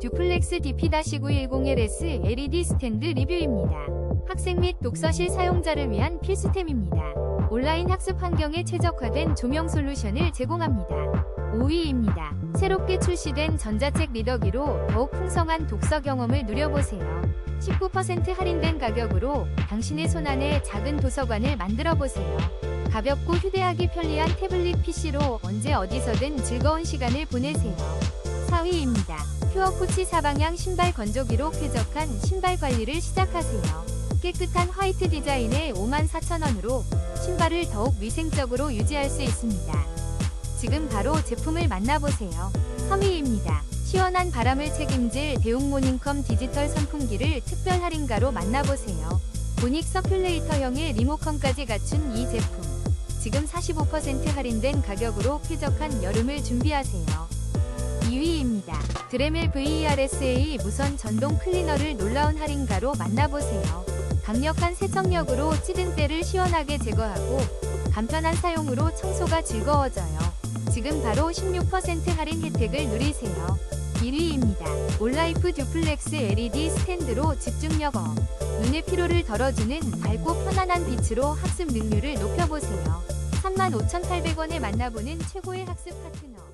듀플렉스 DP-910LS LED 스탠드 리뷰입니다. 학생 및 독서실 사용자를 위한 필수템입니다. 온라인 학습 환경에 최적화된 조명 솔루션을 제공합니다. 5위입니다. 새롭게 출시된 전자책 리더기로 더욱 풍성한 독서 경험을 누려보세요. 19% 할인된 가격으로 당신의 손안에 작은 도서관을 만들어 보세요. 가볍고 휴대하기 편리한 태블릿 PC로 언제 어디서든 즐거운 시간을 보내세요. 4위입니다. 퓨어 코치 사방향 신발 건조기로 쾌적한 신발 관리를 시작하세요. 깨끗한 화이트 디자인의 54,000원으로 신발을 더욱 위생적으로 유지할 수 있습니다. 지금 바로 제품을 만나보세요. 3위입니다. 시원한 바람을 책임질 대웅 모닝컴 디지털 선풍기를 특별 할인가로 만나보세요. 보닉 서큘레이터형의 리모컨까지 갖춘 이 제품. 지금 45% 할인된 가격으로 쾌적한 여름을 준비하세요. 2위 입니다. 드레멜 VERSA 무선 전동 클리너를 놀라운 할인가로 만나보세요. 강력한 세척력으로 찌든 때를 시원하게 제거하고 간편한 사용으로 청소가 즐거워져요. 지금 바로 16% 할인 혜택을 누리세요. 1위입니다. 올라이프 듀플렉스 LED 스탠드로 집중력 업. 눈의 피로를 덜어주는 밝고 편안한 빛으로 학습 능률을 높여보세요. 35,800원에 만나보는 최고의 학습 파트너.